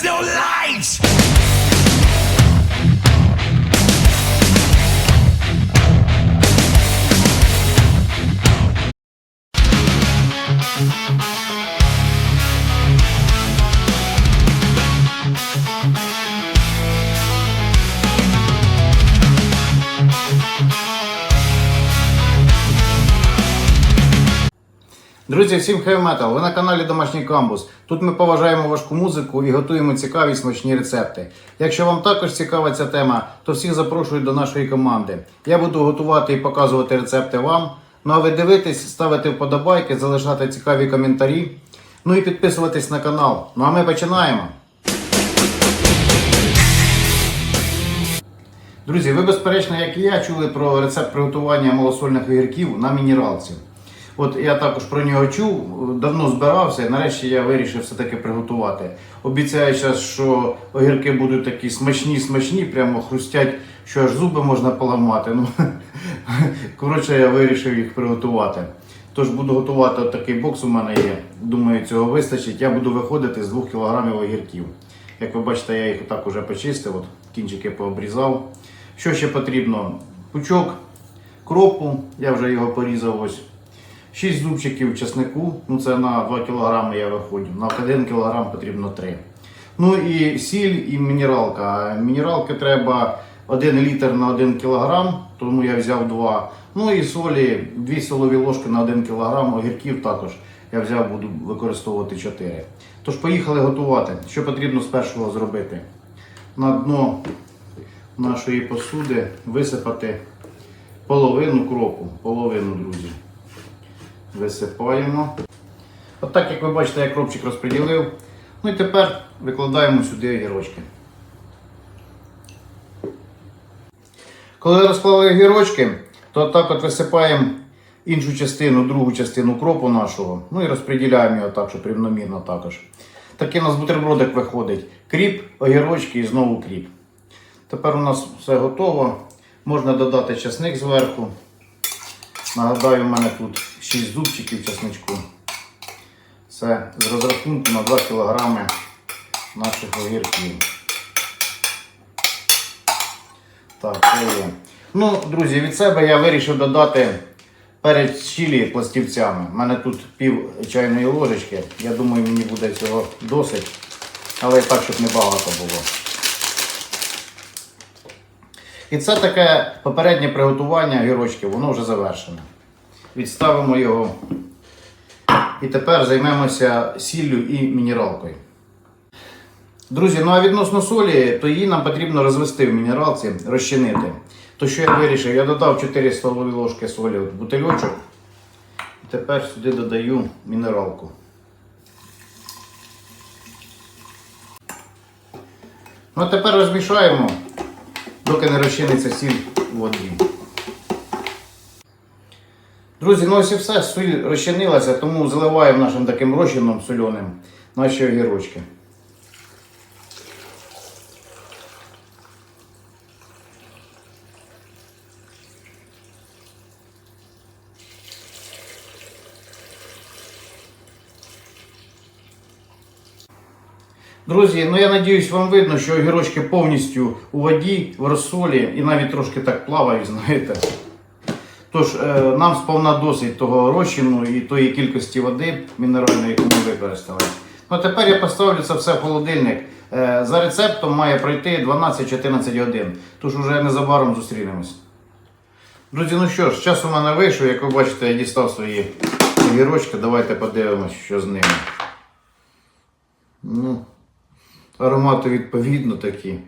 There's no light. Друзі, всім хай метал! Ви на каналі Домашній Камбус. Тут ми поважаємо важку музику і готуємо цікаві смачні рецепти. Якщо вам також цікава ця тема, то всіх запрошую до нашої команди. Я буду готувати і показувати рецепти вам. Ну а ви дивитесь, ставити вподобайки, залишати цікаві коментарі. Ну і підписуватись на канал. Ну а ми починаємо. Друзі, ви безперечно, як і я, чули про рецепт приготування малосольних огірків на мінералці. От я також про нього чув, давно збирався, і нарешті я вирішив все-таки приготувати. Обіцяю зараз, що огірки будуть такі смачні, смачні, прямо хрустять, що аж зуби можна поламати. Ну, коротше, я вирішив їх приготувати. Тож буду готувати от такий бокс у мене є. Думаю, цього вистачить. Я буду виходити з 2 кг огірків. Як ви бачите, я їх так уже почистив, от кінчики пообрізав. Що ще потрібно? Пучок кропу, я вже його порізав ось. 6 зубчиків чеснику, ну це на 2 кг я виходжу, на 1 кг потрібно 3. Ну і сіль і мінералка. Мінералки треба 1 літр на 1 кг, тому я взяв 2. Ну і солі 2 солові ложки на 1 кг, огірків також я взяв, буду використовувати 4. Тож поїхали готувати. Що потрібно спершу зробити? На дно нашої посуди висипати половину кропу, половину, друзі висипаємо. От так, як ви бачите, я кропчик розподілив. Ну і тепер викладаємо сюди огірочки. Коли розклали огірочки, то так от висипаємо іншу частину, другу частину кропу нашого. Ну і розподіляємо його так, щоб рівномірно також. Такий у нас бутербродик виходить. Кріп, огірочки і знову кріп. Тепер у нас все готово. Можна додати часник зверху. Нагадаю, у мене тут 6 зубчиків чесничку. Це з розрахунку на 2 кг наших огірків. Так, це є. Ну, друзі, від себе я вирішив додати перець чилі пластівцями. У мене тут пів чайної ложечки. Я думаю, мені буде цього досить. Але і так, щоб не багато було. І це таке попереднє приготування гірочків, воно вже завершене. Відставимо його. І тепер займемося сіллю і мінералкою. Друзі, ну а відносно солі, то її нам потрібно розвести в мінералці, розчинити. То що я вирішив? Я додав 4 столові ложки солі в бутильочок. І тепер сюди додаю мінералку. Ну а тепер розмішаємо доки не розчиниться сіль у воді. Друзі, ну ось і все, сіль розчинилася, тому заливаємо нашим таким розчином сольоним наші огірочки. Друзі, ну я надіюсь, вам видно, що огірочки повністю у воді, в розсолі і навіть трошки так плавають, знаєте. Тож, е, нам сповна досить того розчину і тої кількості води мінеральної, яку ми використали. Ну тепер я поставлю це все в холодильник. Е, за рецептом має пройти 12-14 годин. Тож уже незабаром зустрінемось. Друзі, ну що ж, час у мене вийшов, як ви бачите, я дістав свої огірочки. Давайте подивимось, що з ними. Ну, Аромати відповідно такі,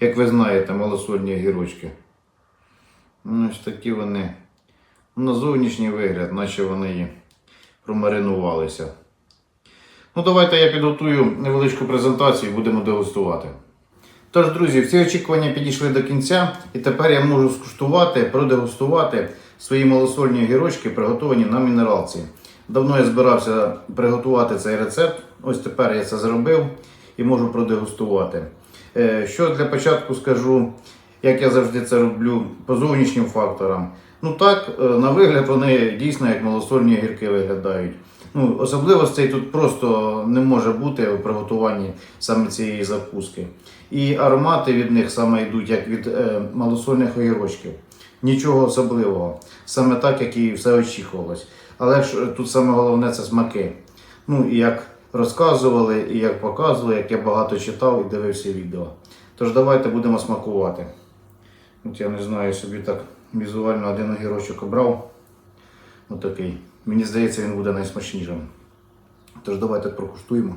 як ви знаєте, малосольні огірочки. Ну, Ось такі вони. На зовнішній вигляд, наче вони промаринувалися. Ну, давайте я підготую невеличку презентацію і будемо дегустувати. Тож, друзі, всі очікування підійшли до кінця, і тепер я можу скуштувати, продегустувати свої малосольні огірочки, приготовані на мінералці. Давно я збирався приготувати цей рецепт, ось тепер я це зробив і можу продегустувати. Е, Що для початку скажу, як я завжди це роблю по зовнішнім факторам. Ну так, е, на вигляд вони дійсно як малосольні огірки виглядають. Ну, особливостей тут просто не може бути у приготуванні саме цієї закуски. І аромати від них саме йдуть як від е, малосольних огірочків. Нічого особливого. Саме так, як і все очікувалось. Але ж тут саме головне це смаки. Ну як розказували, і як показували, як я багато читав і дивився відео. Тож давайте будемо смакувати. От я не знаю, я собі так візуально один огірочок обрав. Отакий. Мені здається, він буде найсмачнішим. Тож давайте прокуштуємо.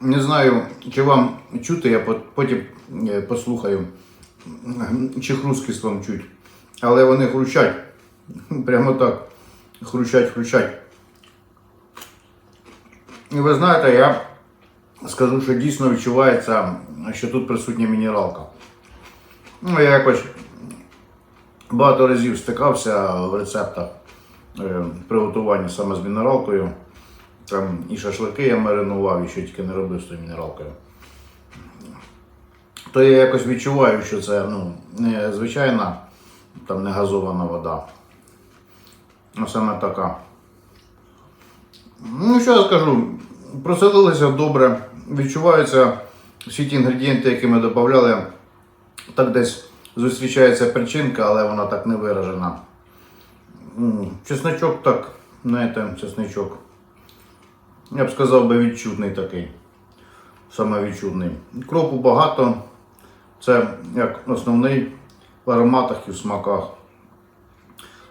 Не знаю, чи вам чути, я потім е, послухаю, чи хрусткість вам чуть. Але вони хрущать. Прямо так. Хрущать, хрущать. І ви знаєте, я скажу, що дійсно відчувається, що тут присутня мінералка. Ну, я якось багато разів стикався в рецептах е, приготування саме з мінералкою. Там і шашлики я маринував, і що тільки не робив з тою мінералкою. То я якось відчуваю, що це ну, не звичайна, там не газована вода. А саме така. Ну, що я скажу, проселилися добре, відчуваються всі ті інгредієнти, які ми додавали. Так десь зустрічається причинка, але вона так не виражена. Чесничок так, знаєте, чесничок. Я б сказав би відчутний такий. Саме відчутний. Кропу багато. Це як основний в ароматах і в смаках.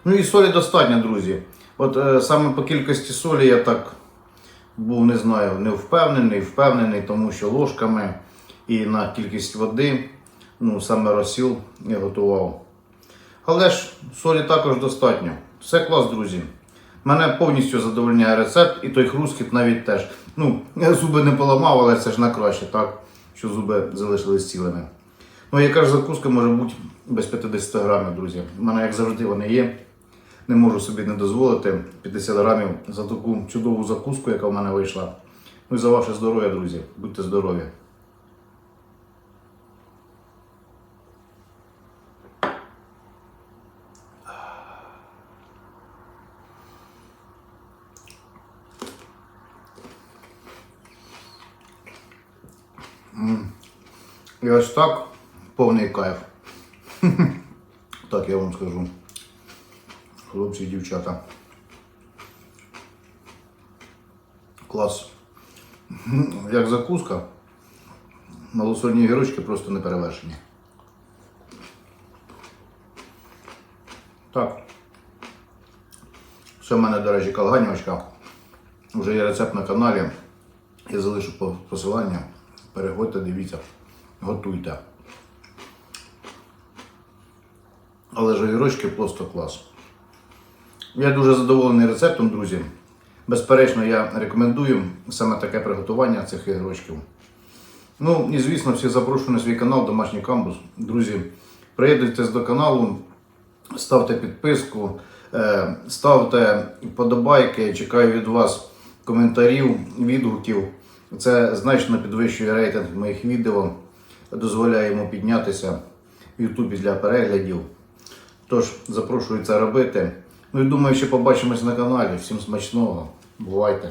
Ну і солі достатньо, друзі. От е, саме по кількості солі я так був, не знаю, не впевнений, впевнений, тому що ложками і на кількість води, ну саме розсіл я готував. Але ж солі також достатньо. Все клас, друзі. Мене повністю задовольняє рецепт і той хрускіт навіть теж. Ну, я зуби не поламав, але це ж на краще, так? Що зуби залишились цілими. Ну, яка ж закуска може бути без 50 грамів, друзі. У мене, як завжди, вони є. Не можу собі не дозволити 50 грамів за таку чудову закуску, яка в мене вийшла. Ну і за ваше здоров'я, друзі. Будьте здорові. І ось так повний кайф. Так я вам скажу. Хлопці і дівчата. Клас. Як закуска. Малосольні гірочки просто не перевершені. Так. Це в мене, до речі, калганівочка. Вже є рецепт на каналі. Я залишу посилання. Переходьте, дивіться, готуйте. Але ж огірочки просто клас. Я дуже задоволений рецептом, друзі. Безперечно, я рекомендую саме таке приготування цих огірочків. Ну і звісно, всіх запрошую на свій канал Домашній Камбус. Друзі, приєднуйтесь до каналу, ставте підписку, е, ставте вподобайки. Чекаю від вас коментарів, відгуків. Це значно підвищує рейтинг моїх відео, дозволяє йому піднятися в Ютубі для переглядів. Тож запрошую це робити. Ну і думаю, що побачимось на каналі. Всім смачного. Бувайте!